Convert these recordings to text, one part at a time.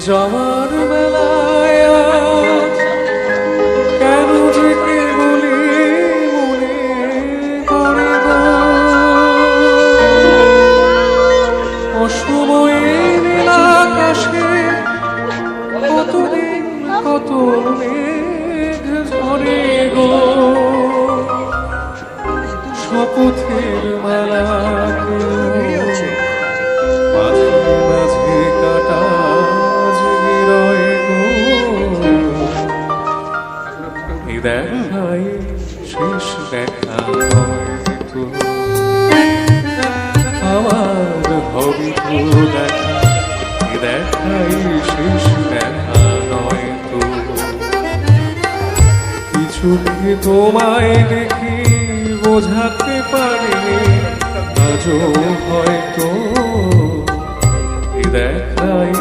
যাওয়ার বেলায় কেন যে কেবলি মনে করে গো? অসময়ে নীল আকাশে কতদিন কত মেঘ ঝরে গো? শপথের মালা আমার হবি দেখাই নয় তো। কিছু তোমায় দেখি বোঝাতে পারিনি? আজও হয়তো। দেখাই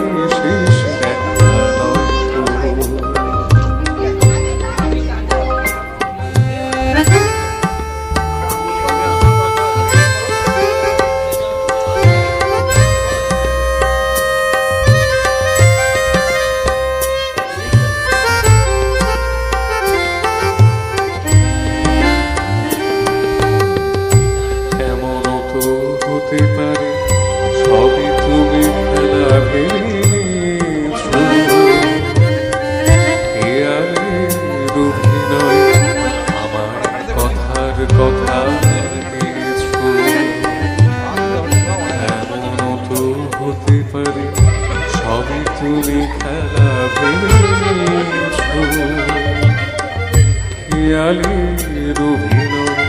খেয়ালের অভিনয়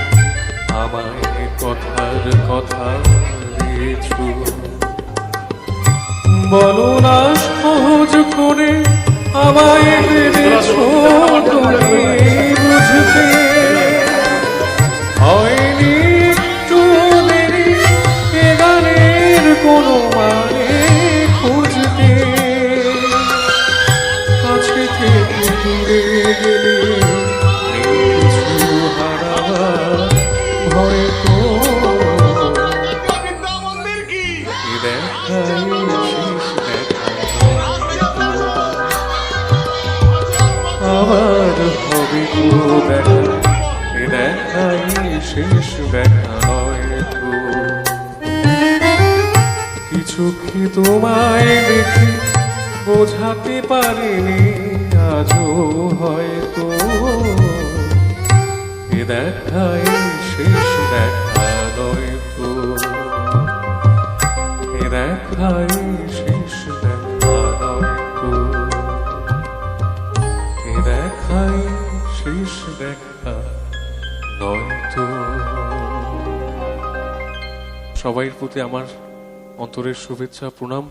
আমায় কথার কথা দিয়েছ। বলো না সহজ করে আমায় ভেবেছো আবার হবে দেখা দেখাই শেষ দেখা কিছু কি তোমায় দেখে বোঝাতে পারিনি আজও হয়তো। এ দেখাই শেষ দেখা নয় তো। এ দেখাই শেষ দেখা নয় তো সবাই প্রতি আমার অন্তরের শুভেচ্ছা প্রণাম